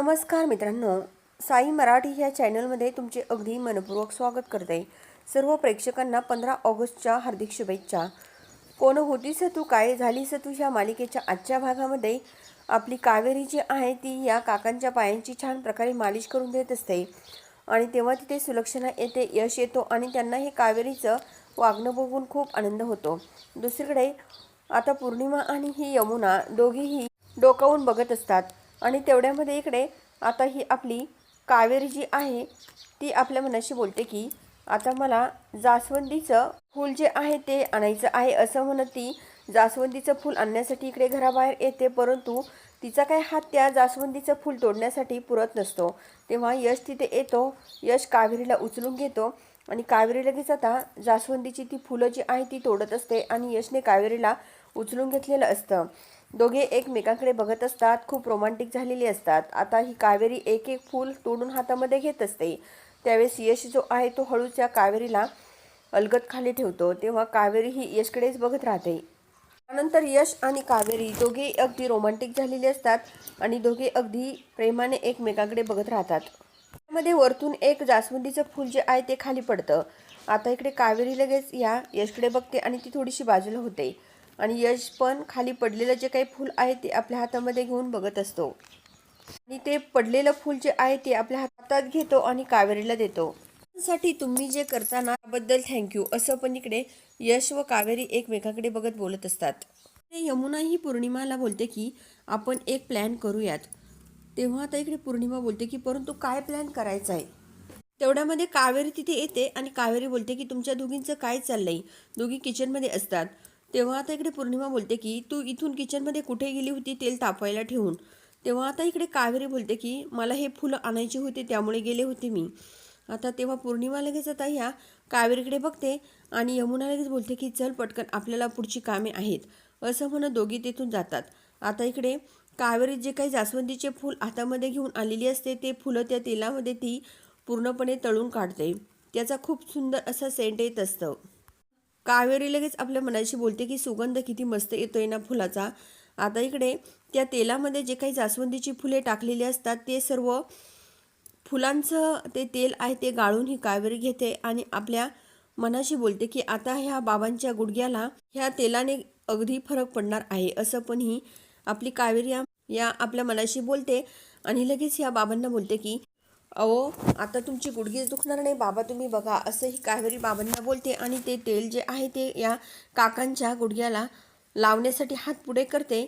नमस्कार मित्रांनो साई मराठी या चॅनलमध्ये तुमचे अगदी मनपूर्वक स्वागत करते. सर्व प्रेक्षकांना पंधरा ऑगस्टच्या हार्दिक शुभेच्छा. कोण होतीस तू काय झालीस तू ह्या मालिकेच्या आजच्या भागामध्ये? आपली कावेरी जी आहे ती या काकांच्या पायांची छान प्रकारे मालिश करून देत असते. आणि तेव्हा तिथे सुलक्षणा येते यश येतो आणि त्यांना हे कावेरीचं वागणं बघून खूप आनंद होतो. दुसरीकडे आता पौर्णिमा आणि ही यमुना दोघीही डोकावून बघत असतात. आणि तेवढ्यामध्ये इकडे आता ही आपली कावेरी जी आहे ती आपल्या मनाशी बोलते की आता मला जास्वंदीचं फूल जे आहे ते आणायचं आहे असं म्हणत ती जास्वंदीचं फूल आणण्यासाठी इकडे घराबाहेर येते परंतु तिचा काय हात त्या जास्वंदीचं फूल तोडण्यासाठी पुरत नसतो. तेव्हा यश तिथे येतो यश कावेरीला उचलून घेतो आणि कावेरी लगेच आता जास्वंदीची ती फुलं जी आहे ती तोडत असते आणि यशने कावेरीला उचलून घेतलेलं असतं. दोघे एकमेकांकडे बघत असतात खूप रोमांटिक झालेली असतात. आता ही कावेरी एक एक फूल तोडून हातामध्ये घेत असते. त्यावेळेस यश जो आहे तो हळूच या कावेरीला अलगत खाली ठेवतो. तेव्हा कावेरी ही यशकडेच बघत राहते. त्यानंतर यश आणि कावेरी दोघे अगदी रोमांटिक झालेले असतात आणि दोघे अगदी प्रेमाने एकमेकांकडे बघत राहतात. त्यामध्ये वरतून एक जास्वंदीचं फूल जे आहे ते खाली पडतं. आता इकडे कावेरी लगेच या यशकडे बघते आणि ती थोडीशी बाजूला होते. आणि यश पण खाली पडलेलं जे काही फूल आहे ते आपल्या हातामध्ये घेऊन बघत असतो. आणि ते पडलेलं फूल जे आहे ते आपल्या हातात घेतो आणि कावेरीला देतो. साठी तुम्ही जे करताना त्याबद्दल थँक्यू असं पण इकडे यश व कावेरी एकमेकांकडे बघत बोलत असतात. यमुना ही पौर्णिमाला बोलते की आपण एक प्लॅन करूयात. तेव्हा आता इकडे पौर्णिमा बोलते की परंतु काय प्लॅन करायचा आहे? तेवढ्यामध्ये कावेरी तिथे येते आणि कावेरी बोलते की तुमच्या दोघींचं काय चाललंय? दोघी किचनमध्ये असतात. तेव्हा आता इकडे पौर्णिमा बोलते की तू इथून किचनमध्ये कुठे गेली होती तेल तापवायला ठेवून? तेव्हा आता इकडे कावेरी बोलते की मला हे फुलं आणायची होते त्यामुळे गेले होते मी. आता तेव्हा पौर्णिमा लगेच आता ह्या कावेरीकडे बघते आणि यमुना लगेच बोलते की चल पटकन आपल्याला पुढची कामे आहेत. असं म्हणत दोघी तिथून जातात. आता इकडे कावेरी जे काही जास्वंदीचे फूल हातामध्ये घेऊन आलेली असते ते फुलं त्या तेलामध्ये ती पूर्णपणे तळून काढते. त्याचा खूप सुंदर असा सेंट येत असतं. कावेरी लगेच आपल्या मनाशी बोलते की सुगंध किती मस्त येतोय ना फुलाचा. आता इकडे त्या तेलामध्ये जे काही जास्वंदीची फुले टाकलेली असतात ते सर्व फुलांचं ते तेल आहे ते गाळून ही कावेरी घेते आणि आपल्या मनाशी बोलते की आता ह्या बाबांच्या गुडघ्याला ह्या तेलाने अगदी फरक पडणार आहे. असं पण ही आपली कावेरी या- या आपल्या मनाशी बोलते आणि लगेच ह्या बाबांना बोलते की अहो आता तुमची गुडघीच दुखणार नाही. बाबा तुम्ही बघा असंही कावेरी बाबांना बोलते आणि ते तेल जे आहे ते या काकांच्या गुडघ्याला लावण्यासाठी हात पुढे करते.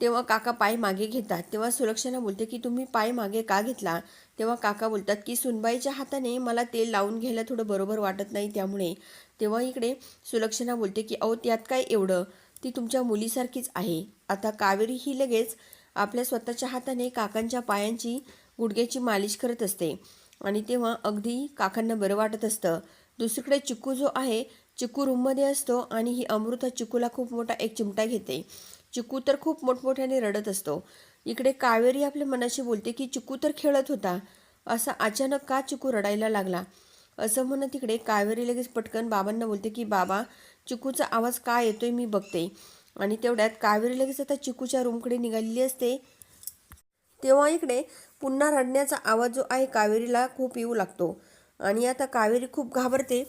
तेव्हा काका पाय मागे घेतात. तेव्हा सुलक्षणा बोलते की तुम्ही पाय मागे का घेतला? तेव्हा काका बोलतात की सुनबाईच्या हाताने मला तेल लावून घ्यायला थोडं बरोबर वाटत नाही त्यामुळे. तेव्हा इकडे सुलक्षणा बोलते की अहो त्यात काय एवढं? ती तुमच्या मुलीसारखीच आहे. आता कावेरी ही लगेच आपल्या स्वतःच्या हाताने काकांच्या पायांची गुडघ्याची मालिश करत असते. आणि तेव्हा अगदी काकांना बरं वाटत असतं. दुसरीकडे चिकू जो आहे चिकू रूममध्ये असतो आणि ही अमृता चिकूला खूप मोठा एक चिमटा घेते. चिकू तर खूप मोठमोठ्याने रडत असतो. इकडे कावेरी आपल्या मनाशी बोलते की चिकू तर खेळत होता. असा अचानक का चिकू रडायला लागला? असं म्हणत तिकडे कावेरी लगेच पटकन बाबांना बोलते की बाबा चिकूचा आवाज का येतोय मी बघते. आणि तेवढ्यात कावेरी लगेच आता चिकूच्या रूमकडे निघालेली असते. तेव्हा इकडे पुन्हा रडण्याचा आवाज जो आहे कावेरीला खूप येऊ लागतो. आणि आता कावेरी खूप घाबरते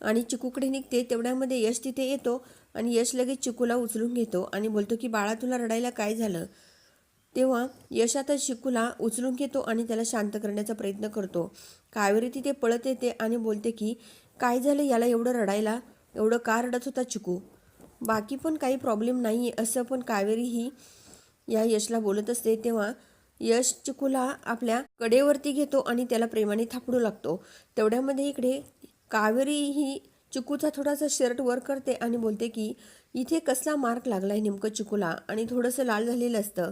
आणि चिकूकडे निघते तेवढ्यामध्ये यश तिथे येतो आणि यश लगेच चिकूला उचलून घेतो आणि बोलतो की बाळा तुला रडायला काय झालं? तेव्हा यश आता चिकूला उचलून घेतो आणि त्याला शांत करण्याचा प्रयत्न करतो. कावेरी तिथे पळत येते आणि बोलते की काय झालं याला एवढं रडायला? एवढं का रडत होता चिकू? बाकी पण काही प्रॉब्लेम नाही आहे असं पण कावेरी ही या यशला बोलत असते. तेव्हा यश चिकूला आपल्या कडेवरती घेतो आणि त्याला प्रेमाने थापडू लागतो. तेवढ्यामध्ये इकडे कावेरी ही चिकूचा थोडासा शर्ट वर करते आणि बोलते की इथे कसला मार्क लागला आहे नेमकं चिकूला? आणि थोडंसं लाल झालेलं असतं.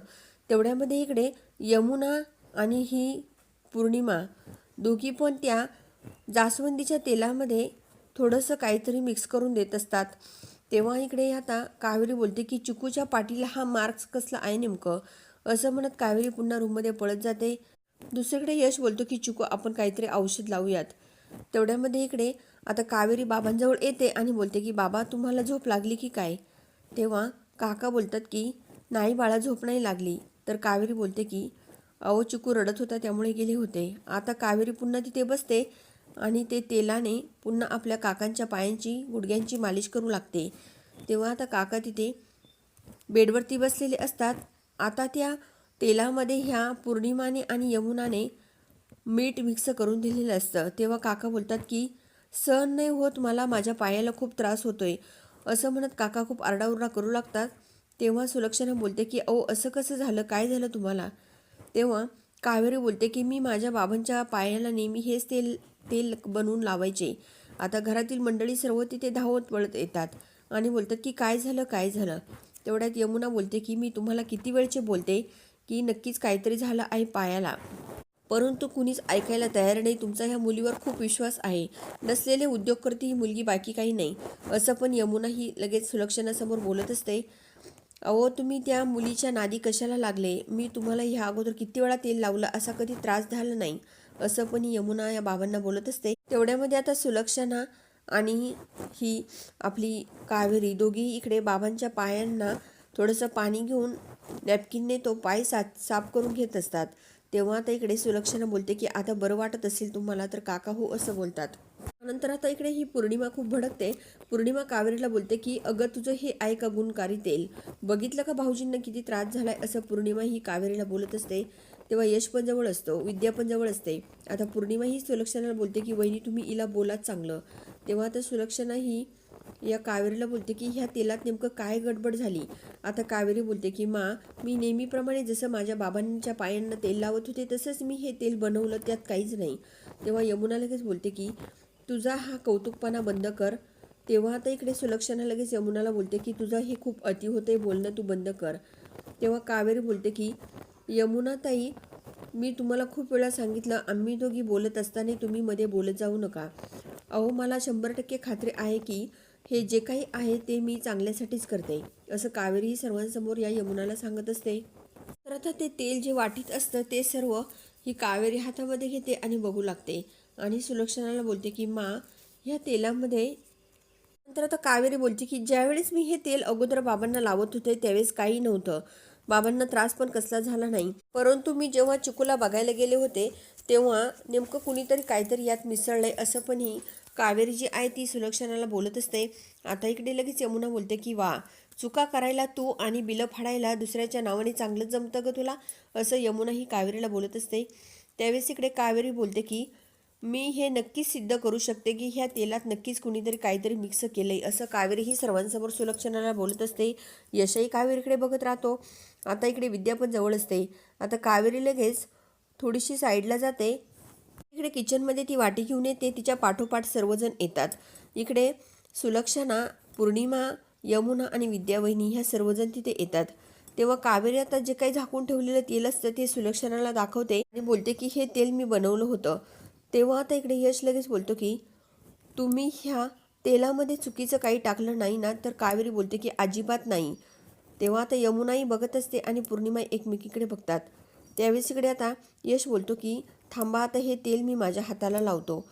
तेवढ्यामध्ये इकडे यमुना आणि ही पौर्णिमा दोघी पण त्या जास्वंदीच्या तेलामध्ये थोडंसं काहीतरी मिक्स करून देत असतात. तेव्हा इकडे आता कावेरी बोलते की चिकूच्या पाठीला हा मार्क्स कसला आहे नेमकं? असं म्हणत कावेरी पुन्हा रूममध्ये पळत जाते. दुसरीकडे यश बोलतो की चिकू आपण काहीतरी औषध लावूयात. तेवढ्यामध्ये इकडे आता कावेरी बाबांजवळ येते आणि बोलते की बाबा तुम्हाला झोप लागली की काय? तेव्हा काका बोलतात की नाही बाळा झोप नाही लागली. तर कावेरी बोलते की अहो चिकू रडत होता त्यामुळे गेले होते. आता कावेरी पुन्हा तिथे बसते आणि ते तेलाने पुन्हा आपल्या काकांच्या पायांची गुडघ्यांची मालिश करू लागते. तेव्हा आता काका तिथे बेडवरती बसलेले असतात. आता त्या तेलामध्ये ह्या पौर्णिमाने आणि यमुनाने मीठ मिक्स करून दिलेलं असतं. तेव्हा काका बोलतात की सहन नाही होत मला माझ्या पायाला खूप त्रास होतोय. असं म्हणत काका खूप आरडाओरडा करू लागतात. तेव्हा सुलक्षणा बोलते की अहो असं कसं झालं? काय झालं तुम्हाला? तेव्हा कावेरी बोलते की मी माझ्या बाबांच्या पायाला नेहमी हेच तेल तेल बनवून लावायचे. आता घरातील मंडळी सर्व तिथे धावत वळत येतात. आणि बोलतात की काय झालं? काय झालं? तेवढ्यात यमुना बोलते की मी तुम्हाला किती वेळचे बोलते की नक्कीच काहीतरी झालं आहे पायाला. परंतु कुणीच ऐकायला तयार नाही. तुमचा ह्या मुलीवर खूप विश्वास आहे. नसलेले उद्योग करते ही मुलगी बाकी काही नाही. असं पण यमुना ही लगेच सुलक्षणासमोर बोलत असते. अहो तुम्ही त्या मुलीच्या नादी कशाला लागले? मी तुम्हाला ह्या अगोदर किती वेळा तेल लावलं असा कधी त्रास झाला नाही. असं पण ही यमुना या बाबांना बोलत असते. तेवढ्यामध्ये आता सुलक्षणा आणि ही आपली कावेरी दोघी इकडे बाबांच्या पायांना थोडंसं पाणी घेऊन नॅपकिनने तो पाय सा साफ करून घेत असतात. तेव्हा आता इकडे सुलक्षणा बोलते की आता बरं वाटत असेल तुम्हाला तर काका हो असं बोलतात. नंतर आता इकडे ही पौर्णिमा खूप भडकते. पौर्णिमा कावेरीला बोलते की अगं तुझं हे आहे का गुणकारी तेल बघितलं का भाऊजींना किती त्रास झालाय? असं पौर्णिमा ही कावेरीला बोलत असते. तेव्हा यश पण जवळ असतो विद्या पण जवळ असते. आता पौर्णिमा ही सुलक्षणाला बोलते की वहिनी तुम्ही हिला बोलात चांगलं. तेव्हा आता सुलक्षणा ही या कावेरीला बोलते की ह्या तेलात नेमकं काय गडबड झाली? आता कावेरी बोलते की मा मी नेहमीप्रमाणे जसं माझ्या बाबांच्या पायांना तेल लावत होते तसंच मी हे तेल बनवलं त्यात काहीच नाही. तेव्हा यमुना लगेच बोलते की तुझा हा कौतुकपणा बंद कर. तेव्हा आता इकडे सुलक्षणा लगेच यमुनाला बोलते की तुझं हे खूप अति होते बोलणं तू बंद कर. तेव्हा कावेरी बोलते की यमुनाताई मी तुम्हाला खूप वेळा सांगितलं आम्ही दोघी बोलत असताना तुम्ही मध्ये बोलत जाऊ नका. अहो मला शंभर टक्के खात्री आहे की हे जे काही आहे ते मी चांगल्यासाठीच करते. असं कावेरी सर्वांसमोर या यमुनाला सांगत असते. तर आता ते तेल जे वाटीत असतं ते सर्व ही कावेरी हातामध्ये घेते आणि बघू लागते. आणि सुलक्षणाला बोलते की मा ह्या तेलामध्ये नंतर आता कावेरी बोलते की ज्यावेळेस मी हे तेल अगोदर बाबांना लावत होते त्यावेळेस काही नव्हतं. बाबांना त्रास पण कसला झाला नाही. परंतु मी जेव्हा चिकूला बघायला गेले होते तेव्हा नेमकं कुणीतरी काहीतरी यात मिसळलं आहे असं पण ही कावेरी जी आहे ती सुलक्षणाला बोलत असते. आता इकडे लगेच यमुना बोलते की वा चुका करायला तू आणि बिलं फाडायला दुसऱ्याच्या नावाने चांगलंच जमतं ग तुला? असं यमुना ही कावेरीला बोलत असते. त्यावेळेस इकडे कावेरी बोलते की मी हे नक्कीच सिद्ध करू शकते की ह्या तेलात नक्कीच कुणीतरी काहीतरी मिक्स केलं आहे असं कावेरी ही सर्वांसमोर सुलक्षणाला बोलत असते. यशही कावेरीकडे बघत राहतो. आता इकडे विद्या पण जवळ असते. आता कावेरी लगेच थोडीशी साईडला जाते. इकडे किचनमध्ये ती वाटी घेऊन येते. तिच्या पाठोपाठ सर्वजण येतात. इकडे सुलक्षणा पौर्णिमा यमुना आणि विद्यावहिनी ह्या सर्वजण तिथे येतात. तेव्हा कावेरी आता जे काही झाकून ठेवलेलं तेल असतं ते सुलक्षणाला दाखवते आणि बोलते की हे तेल मी बनवलं होतं. तेव्हा आता इकडे यश लगेच बोलतो की तुम्ही ह्या तेलामध्ये चुकीचं काही टाकलं नाही ना? तर कावेरी बोलते की अजिबात नाही. तेव्हा आता यमुनाही बघत असते आणि पौर्णिमा एकमेकीकडे बघतात. त्यावेळेस इकडे आता यश बोलतो की थांबा आता हे तेल मी माझ्या हाताला लावतो.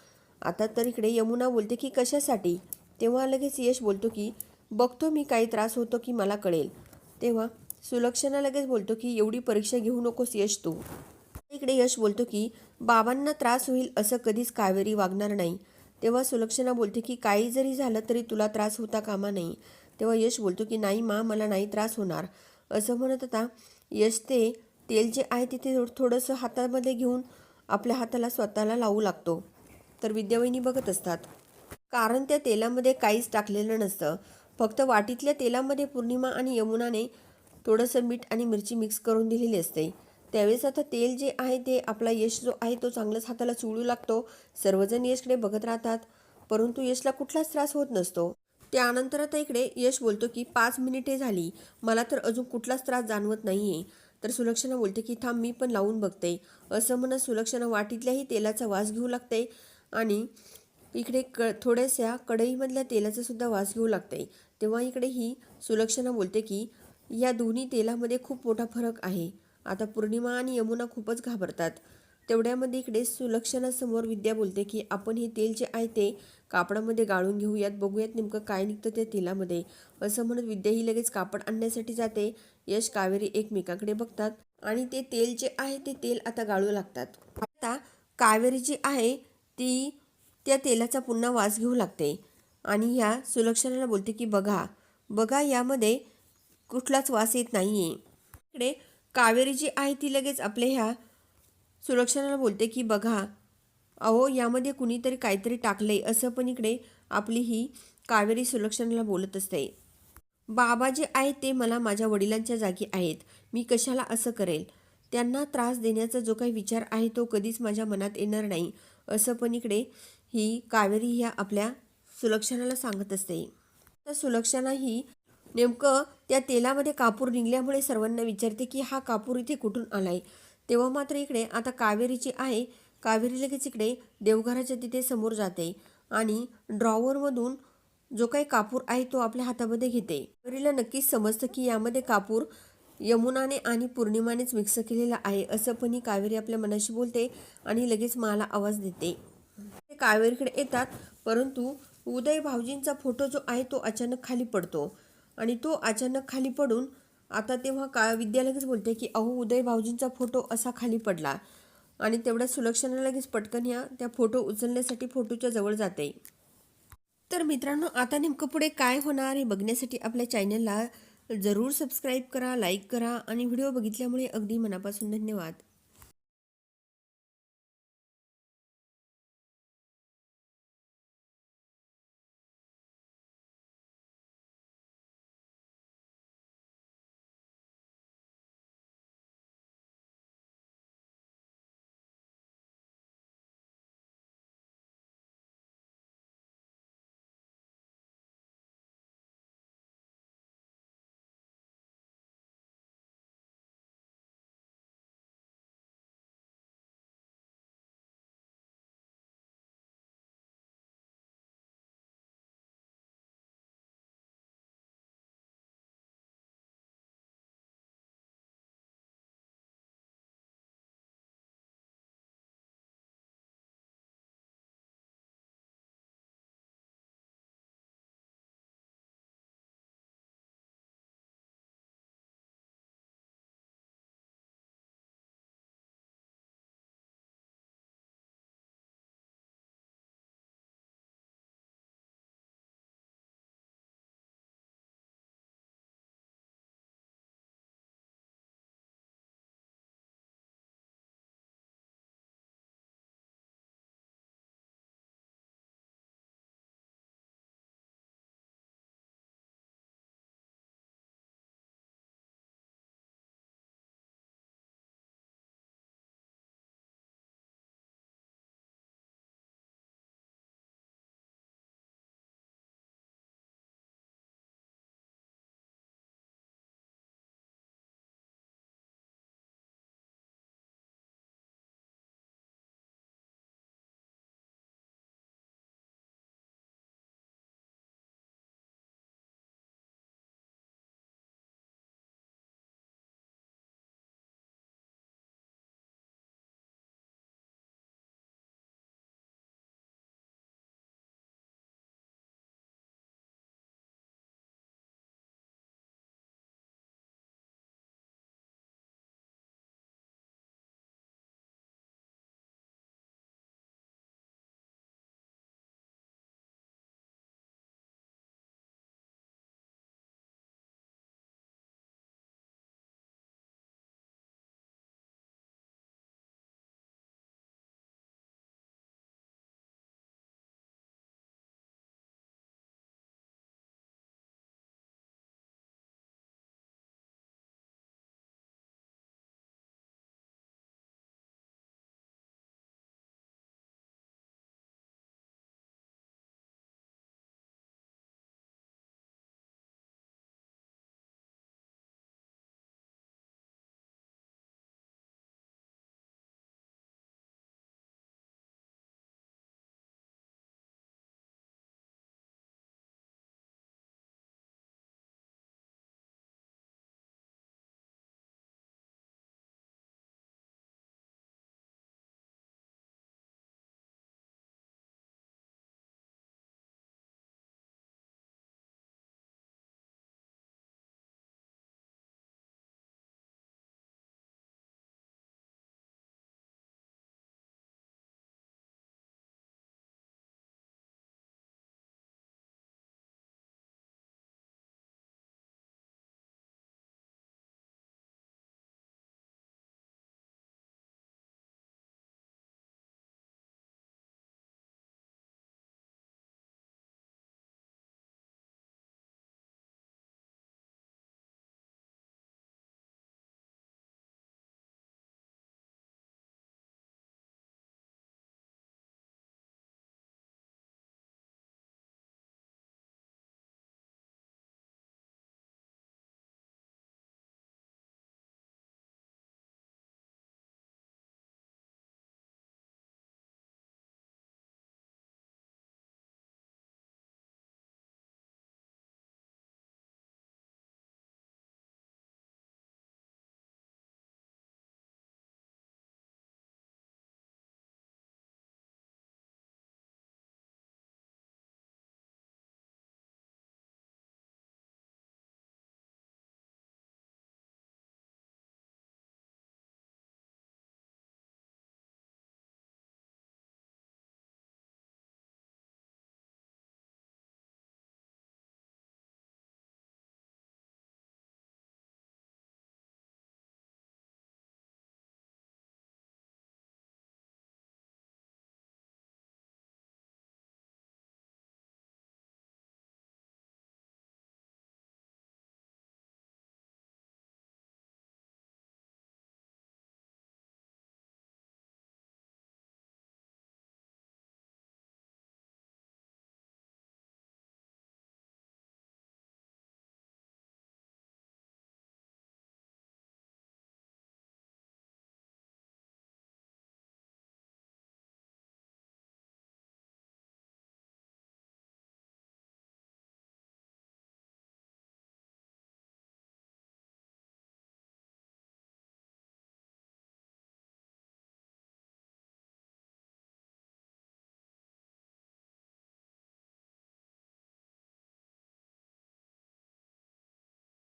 आता तर इकडे यमुना बोलते की कशासाठी? तेव्हा लगेच यश बोलतो की बघतो मी काही त्रास होतो की मला कळेल. तेव्हा सुलक्षणा लगेच बोलतो की एवढी परीक्षा घेऊ नकोस यश तू. इकडे यश बोलतो की बाबांना त्रास होईल असं कधीच कावेरी वागणार नाही. तेव्हा सुलक्षणा बोलते की काही जरी झालं तरी तुला त्रास होता कामा नाही. तेव्हा यश बोलतो की नाही मा मला नाही त्रास होणार. असं म्हणत आता यश ते तेल जे आहे तिथे थोडं थोडंसं हातामध्ये घेऊन आपल्या हाताला स्वतःला लावू लागतो. तर विद्यावहिनी बघत असतात. कारण त्या तेलामध्ये काहीच टाकलेलं नसतं. फक्त वाटीतल्या तेलामध्ये पौर्णिमा आणि यमुनाने थोडंसं मीठ आणि मिरची मिक्स करून दिलेली असते. त्यावेळेस आता तेल जे आहे ते आपला यश जो आहे तो चांगलाच हाताला चुळू लागतो. सर्वजण यशकडे बघत राहतात. परंतु यशला कुठलाच त्रास होत नसतो. त्यानंतर आता इकडे यश बोलतो की पाच मिनिटे झाली. मला तर अजून कुठलाच त्रास जाणवत नाही आहे तर सुलक्षणा बोलते की थांब मी पण लावून बघते. असं म्हणत सुलक्षणा वाटीतल्याही तेलाचा वास घेऊ लागते आणि इकडे क थोड्याशा कढईमधल्या तेलाचा सुद्धा वास घेऊ लागते. तेव्हा इकडे ही सुलक्षणा बोलते की या दोन्ही तेलामध्ये खूप मोठा फरक आहे. आता पौर्णिमा आणि यमुना खूपच घाबरतात. तेवढ्यामध्ये इकडे सुलक्षणासमोर विद्या बोलते की आपण हे तेल जे आहे ते कापडामध्ये गाळून घेऊयात बघूयात नेमकं काय निघतं त्या तेलामध्ये. असं म्हणत विद्या ही लगेच कापड आणण्यासाठी जाते. यश कावेरी एकमेकाकडे बघतात आणि ते तेल जे आहे ते तेल आता गाळू लागतात. आता कावेरी जी आहे ती त्या तेलाचा पुन्हा वास घेऊ लागते आणि ह्या सुलक्षणाला बोलते की बघा बघा यामध्ये कुठलाच वास येत नाही आहे इकडे कावेरी जी आहे ती लगेच आपल्या ह्या सुलक्षणाला बोलते की बघा अहो यामध्ये कुणीतरी काहीतरी टाकलंय असं पण इकडे आपली ही कावेरी सुलक्षणाला बोलत असते. बाबा जे आहेत ते मला माझ्या वडिलांच्या जागी आहेत. मी कशाला असं करेल? त्यांना त्रास देण्याचा जो काही विचार आहे तो कधीच माझ्या मनात येणार नाही असं पण इकडे ही कावेरी ह्या आपल्या सुलक्षणाला सांगत असते. तर सुलक्षणा ही नेमकं त्या तेलामध्ये कापूर निघल्यामुळे सर्वांना विचारते की हा कापूर इथे कुठून आलाय? तेव्हा मात्र इकडे आता कावेरीची आहे कावेरी लगेच इकडे देवघराच्या तिथे समोर जाते आणि ड्रॉवरमधून जो काही कापूर आहे तो आपल्या हातामध्ये घेते. कावेरीला नक्कीच समजतं की यामध्ये कापूर यमुनाने आणि पौर्णिमानेच मिक्स केलेला आहे असं पण ही कावेरी आपल्या मनाशी बोलते आणि लगेच मला आवाज देते. ते कावेरीकडे येतात परंतु उदय भाऊजींचा फोटो जो आहे तो अचानक खाली पडतो आणि तो अचानक खाली पडून आता तेव्हा का विद्या लगेच बोलते की अहो उदय भाऊजींचा फोटो असा खाली पडला आणि तेवढ्या सुलक्षणा लगेच पटकन या त्या फोटो उचलण्यासाठी फोटोच्या जवळ जाते. तर मित्रांनो आता नेमकं पुढे काय होणार हे बघण्यासाठी आपल्या चॅनलला जरूर सबस्क्राईब करा लाईक करा आणि व्हिडिओ बघितल्यामुळे अगदी मनापासून धन्यवाद.